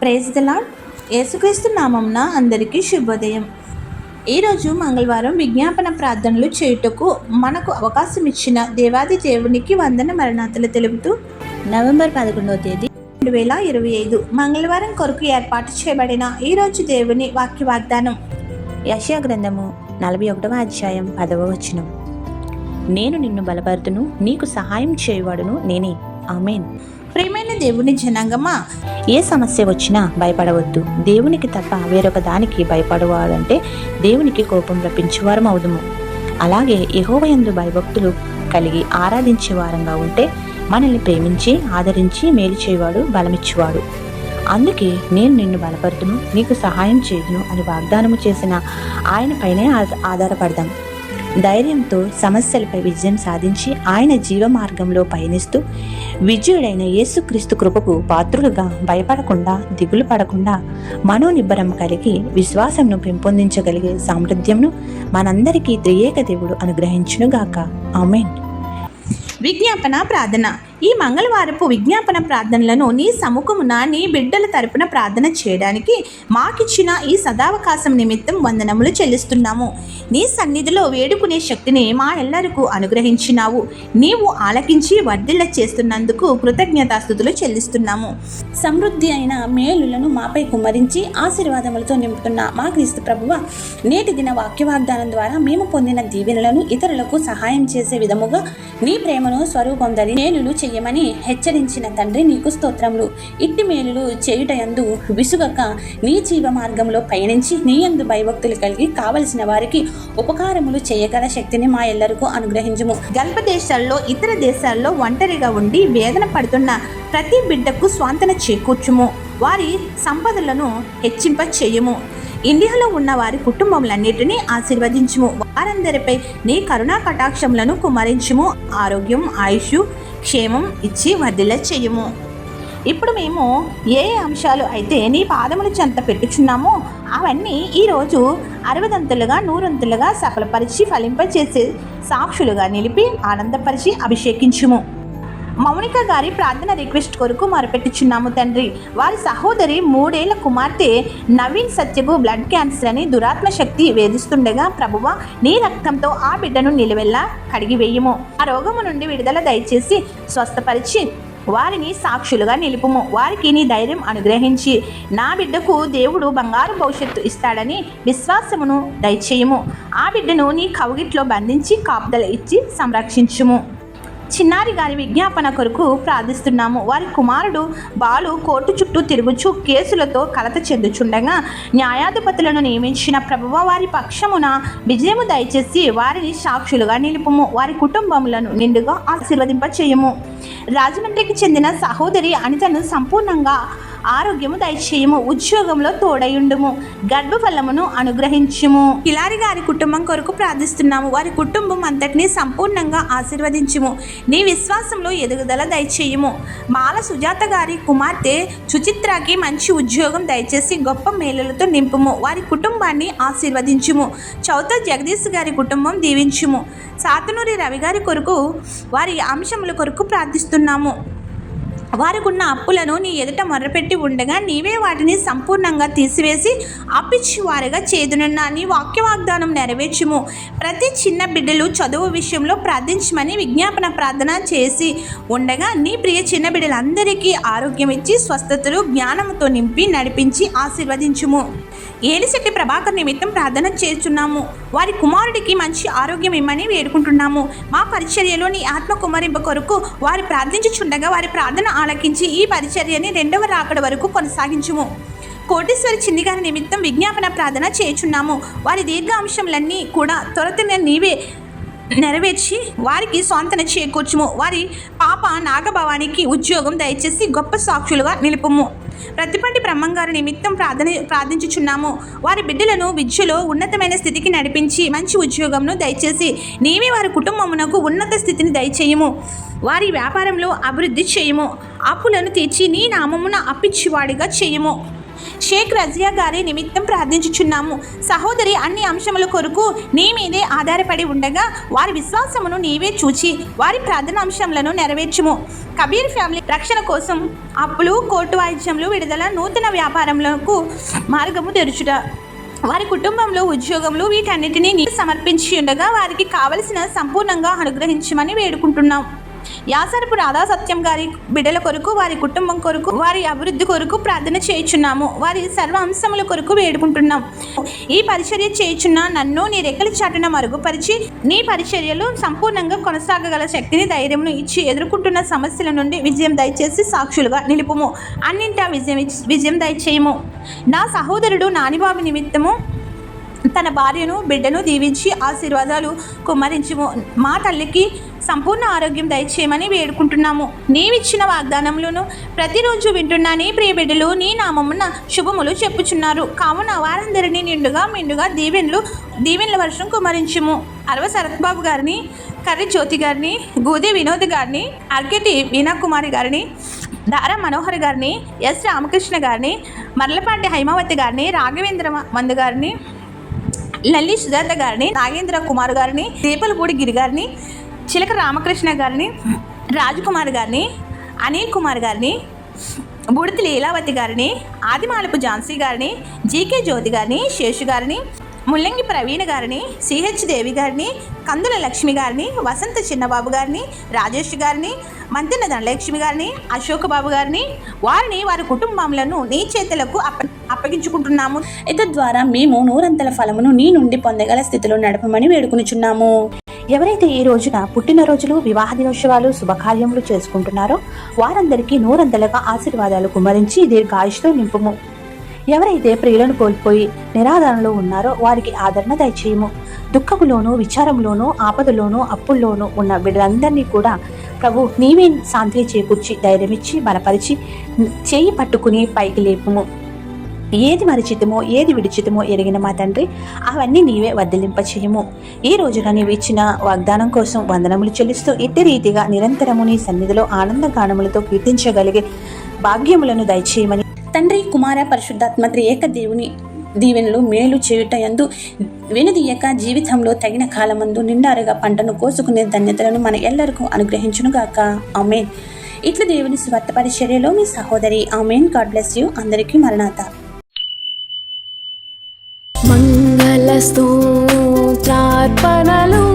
Praise the యేసుక్రీస్తు నామంన అందరికీ శుభోదయం. ఈరోజు మంగళవారం విజ్ఞాపన ప్రార్థనలు చేయుటకు మనకు అవకాశం ఇచ్చిన దేవాది దేవునికి వందన మరణాతలు తెలుపుతూ నవంబర్ పదకొండవ తేదీ రెండు వేల ఇరవై ఐదు మంగళవారం కొరకు ఏర్పాటు చేయబడిన ఈరోజు దేవుని వాక్య వాగ్దానం యశా గ్రంథము నలభై ఒకటవ అధ్యాయం పదవ వచనం. నేను నిన్ను బలపరుతును నీకు సహాయం చేయువాడును నేనే. ఆమెన్. ప్రియమైన దేవుని జనాంగమా? ఏ సమస్య వచ్చినా భయపడవద్దు. దేవునికి తప్ప వేరొక దానికి భయపడవాలంటే దేవునికి కోపం రప్పించేవారం అవుదుము. అలాగే యహోవయందు భయభక్తులు కలిగి ఆరాధించే వారంగా ఉంటే మనల్ని ప్రేమించి ఆదరించి మేలు చేయవాడు బలమిచ్చేవాడు. అందుకే నేను నిన్ను బలపరుతును నీకు సహాయం చేయను అని వాగ్దానము చేసిన ఆయనపైనే ఆ- ఆధారపడదాం. ధైర్యంతో సమస్యలపై విజయం సాధించి ఆయన జీవ మార్గంలో పయనిస్తూ విజయుడైన యేసుక్రీస్తు కృపకు పాత్రులుగా భయపడకుండా దిగులు పడకుండా మనోనిబ్బరం కలిగి విశ్వాసంను పెంపొందించగలిగే సామర్థ్యంను మనందరికీ త్రియేక దేవుడు అనుగ్రహించునుగాక. ఆమెన్. విజ్ఞాపన ప్రార్థన. ఈ మంగళవారపు విజ్ఞాపన ప్రార్థనలను నీ సముఖమున నీ బిడ్డల తరపున ప్రార్థన చేయడానికి మాకిచ్చిన ఈ సదావకాశం నిమిత్తం వందనములు చెల్లిస్తున్నాము. నీ సన్నిధిలో వేడుకునే శక్తిని మా ఎల్లరకు అనుగ్రహించినావు. నీవు ఆలకించి వర్ధిల్ల చేస్తున్నందుకు కృతజ్ఞతాస్థుతులు చెల్లిస్తున్నాము. సమృద్ధి అయిన మేలులను మాపై కుమ్మరించి ఆశీర్వాదములతో నింపుతున్న మా క్రీస్తు ప్రభువ నేటి దిన వాక్య వాగ్దానం ద్వారా మేము పొందిన దీవెనలను ఇతరులకు సహాయం చేసే విధముగా నీ ప్రేమను స్వరూపం ధరి మేలులు చెయ్యమని హెచ్చరించిన తండ్రి నీకు స్తోత్రములు. ఇట్టి మేలులు చేయుటయందు విసుగక నీ జీవ మార్గంలో పయనించి నీ యందు భయభక్తులు కలిగి కావలసిన వారికి ఉపకారములు చేయగల శక్తిని మా ఎల్లరికూ అనుగ్రహించము. గల్ప దేశాల్లో ఇతర దేశాల్లో ఒంటరిగా ఉండి వేదన పడుతున్న ప్రతి బిడ్డకు స్వాంతన చేకూర్చుము. వారి సంపదలను హెచ్చింప చేయము. ఇండియాలో ఉన్న వారి కుటుంబములన్నిటినీ ఆశీర్వదించుము. వారందరిపై నీ కరుణా కటాక్షములను కుమరించుము. ఆరోగ్యం ఆయుష్ క్షేమం ఇచ్చి వర్ధిల్ల చెయ్యము ఇప్పుడు మేము ఏ ఏ అంశాలు అయితే నీ పాదముల చెంత పెట్టుచున్నామో అవన్నీ ఈరోజు అరవదంతులుగా నూరంతులుగా సఫలపరిచి ఫలింపచేసే సాక్షులుగా నిలిపి ఆనందపరిచి అభిషేకించుము. మౌనిక గారి ప్రార్థన రిక్వెస్ట్ కొరకు మరపెట్టుచున్నాము తండ్రి. వారి సహోదరి మూడేళ్ళ కుమార్తె నవీన్ సత్యకు బ్లడ్ క్యాన్సర్ అని దురాత్మ శక్తి వేధిస్తుండగా ప్రభువ నీ రక్తంతో ఆ బిడ్డను నిలువెల్లా కడిగివేయము ఆ రోగము నుండి విడుదల దయచేసి స్వస్థపరిచి వారిని సాక్షులుగా నిలుపుము. వారికి నీ ధైర్యం అనుగ్రహించి నా బిడ్డకు దేవుడు బంగారు భవిష్యత్తు ఇస్తాడని విశ్వాసమును దయచేయము. ఆ బిడ్డను నీ కవుగిట్లో బంధించి కాపుదల ఇచ్చి సంరక్షించుము. చిన్నారి గారి విజ్ఞాపన కొరకు ప్రార్థిస్తున్నాము. వారి కుమారుడు బాలు కోర్టు చుట్టూ తిరుగుచు కేసులతో కలత చెందుచుండగా న్యాయాధిపతులను నియమించిన ప్రభువ వారి పక్షమున విజయము దయచేసి వారిని సాక్షులుగా నిలుపుము. వారి కుటుంబములను నిండుగా ఆశీర్వదింప చేయము రాజమండ్రికి చెందిన సహోదరి అనితను సంపూర్ణంగా ఆరోగ్యము దయచేయము ఉద్యోగంలో తోడయుండుము గర్భఫలమును అనుగ్రహించుము. కిలారి గారి కుటుంబం కొరకు ప్రార్థిస్తున్నాము. వారి కుటుంబం అంతటినీ సంపూర్ణంగా ఆశీర్వదించుము. నీ విశ్వాసంలో ఎదుగుదల దయచేయము. మాల సుజాత గారి కుమార్తె సుచిత్రకి మంచి ఉద్యోగం దయచేసి గొప్ప మేలులతో నింపుము. వారి కుటుంబాన్ని ఆశీర్వదించుము. చౌత జగదీష్ గారి కుటుంబం దీవించుము. సాతనూరి రవి గారి కొరకు వారి అంశముల కొరకు ప్రార్థిస్తున్నాము. వారికున్న అప్పులను నీ ఎదుట మొర్రపెట్టి ఉండగా నీవే వాటిని సంపూర్ణంగా తీసివేసి అప్పిచ్చి వారిగా చేదునున్న. నీ వాక్య వాగ్దానం నెరవేర్చుము. ప్రతి చిన్న బిడ్డలు చదువు విషయంలో ప్రార్థించమని విజ్ఞాపన ప్రార్థన చేసి ఉండగా నీ ప్రియ చిన్న బిడ్డలందరికీ ఆరోగ్యం ఇచ్చి స్వస్థతలు జ్ఞానంతో నింపి నడిపించి ఆశీర్వదించుము. ఏలిశెట్టి ప్రభాకర్ నిమిత్తం ప్రార్థన చేస్తున్నాము. వారి కుమారుడికి మంచి ఆరోగ్యం ఇమ్మని వేడుకుంటున్నాము. మా పరిచర్యలో నీ ఆత్మ కుమరింప కొరకు వారి ప్రార్థించుచుండగా వారి ప్రార్థన ఆలకించి ఈ పరిచర్యని రెండవ రాకడ వరకు కొనసాగించుము. కోటేశ్వరి చిన్నిగారి నిమిత్తం విజ్ఞాపన ప్రార్థన చేయుచున్నాము. వారి దీర్ఘాంశంలన్నీ కూడా త్వరతనే నీవే నెరవేర్చి వారికి సొంతన చేకూర్చుము. వారి పాప నాగభవానికి ఉద్యోగం దయచేసి గొప్ప సాక్షులుగా నిలుపుము. ప్రతిపంటి బ్రహ్మంగారి నిమిత్తం ప్రార్థన ప్రార్థించుచున్నాము. వారి బిడ్డలను విద్యలో ఉన్నతమైన స్థితికి నడిపించి మంచి ఉద్యోగంను దయచేసి నీవే వారి కుటుంబమునకు ఉన్నత స్థితిని దయచేయము. వారి వ్యాపారంలో అభివృద్ధి చేయము. అప్పులను తీర్చి నీ నామమున అప్పిచ్చివాడిగా చేయము. షేక్ రజియా గారి నిమిత్తం ప్రార్థించుచున్నాము. సహోదరి అన్ని అంశముల కొరకు నీ మీదే ఆధారపడి ఉండగా వారి విశ్వాసమును నీవే చూచి వారి ప్రార్థన అంశములను నెరవేర్చుము. కబీర్ ఫ్యామిలీ రక్షణ కోసం అప్పులు కోర్టు వాయిద్యములు విడుదల నూతన వ్యాపారములకు మార్గము తెరుచుట. వారి కుటుంబంలో ఉద్యోగములు వీటన్నిటినీ సమర్పించి ఉండగా వారికి కావలసిన సంపూర్ణంగా అనుగ్రహించమని వేడుకుంటున్నాం. యాసరపు రాధా సత్యం గారి బిడ్డల కొరకు వారి కుటుంబం కొరకు వారి అభివృద్ధి కొరకు ప్రార్థన చేయుచున్నాము. వారి సర్వ అంశముల కొరకు వేడుకుంటున్నాం. ఈ పరిచర్య చేయుచున్న నన్ను నీ రెక్కల చాటున మరుగుపరిచి నీ పరిచర్యలు సంపూర్ణంగా కొనసాగగల శక్తిని ధైర్యమును ఇచ్చి ఎదుర్కొంటున్న సమస్యల నుండి విజయం దయచేసి సాక్షులుగా నిలుపుము. అన్నింటా విజయం విజయం దయచేయము. నా సహోదరుడు నానిబాబు నిమిత్తము తన భార్యను బిడ్డను దీవించి ఆశీర్వాదాలు కుమ్మరించము. మా తల్లికి సంపూర్ణ ఆరోగ్యం దయచేయమని వేడుకుంటున్నాము. నీవిచ్చిన వాగ్దానములను ప్రతిరోజు వింటున్న నీ ప్రియబిడ్డలు నీ నామమున శుభములు చెప్పుచున్నారు. కావున వారందరినీ నిండుగా మిండుగా దీవెన్లు దీవెన్ల వర్షం కుమరించుము. అరవ శరత్బాబు గారిని కర్రి జ్యోతి గారిని గూది వినోద్ గారిని అర్కెటి వీణా కుమారి గారిని దారా మనోహర్ గారిని ఎస్ రామకృష్ణ గారిని మర్లపాటి హైమావతి గారిని రాఘవేంద్ర మందు గారిని లల్లి సుజాత గారిని నాగేంద్ర కుమార్ గారిని దీపలపూడి గిరి గారిని చిలక రామకృష్ణ గారిని రాజకుమార్ గారిని అనిల్ కుమార్ గారిని బుడితి లీలావతి గారిని ఆదిమాలపు ఝాన్సీ గారిని జీకే జ్యోతి గారిని శేషు గారిని ముల్లంగి ప్రవీణ్ గారిని సిహెచ్ దేవి గారిని కందుల లక్ష్మి గారిని వసంత చిన్నబాబు గారిని రాజేష్ గారిని మంతెన ధనలక్ష్మి గారిని అశోక్ బాబు గారిని వారిని వారి కుటుంబంలను నీ చేతులకు అప్ప అప్పగించుకుంటున్నాము. ఇతద్వారా మేము నూరంతల ఫలమును నీ నుండి పొందగల స్థితిలో నడపమని వేడుకునిచున్నాము. ఎవరైతే ఈ రోజున పుట్టినరోజులు వివాహ దినోత్సవాలు శుభకార్యములు చేసుకుంటున్నారో వారందరికీ నూరందలుగా ఆశీర్వాదాలు కుమరించి దీర్ఘాయుష్తో నింపుము. ఎవరైతే ప్రియులను కోల్పోయి నిరాదరణలో ఉన్నారో వారికి ఆదరణ దయచేయము. దుఃఖములోను విచారంలోను ఆపదలోను అప్పుల్లోనూ ఉన్న బిడ్డలందరినీ కూడా ప్రభు నీవే శాంతి చేకూర్చి ధైర్యమిచ్చి బలపరిచి చేయి పట్టుకుని పైకి లేపుము. ఏది మరిచితమో ఏది విడిచితమో ఎరిగిన మా తండ్రి అవన్నీ నీవే వర్ధలింప ఈ రోజున నీవు ఇచ్చిన వాగ్దానం కోసం వందనములు చెల్లిస్తూ ఇట్టి రీతిగా నిరంతరము నీ సన్నిధిలో ఆనంద గానములతో కీర్తించగలిగే భాగ్యములను దయచేయమని. తండ్రి కుమార పరిశుద్ధాత్మ త్రియేక దేవుని దీవెనలు మేలు చేయుట వినదీయక జీవితంలో తగిన కాలమందు నిండారుగా పంటను కోసుకునే ధన్యతలను మన ఎల్లరికూ అనుగ్రహించునుగాక. ఆమెన్. ఇట్ల దేవుని స్వార్థ పరిచర్యలో మీ సహోదరి ఆమెన్. God bless you. అందరికీ మరణాత. మంగళస్తోత్రార్పణలు మహనీయ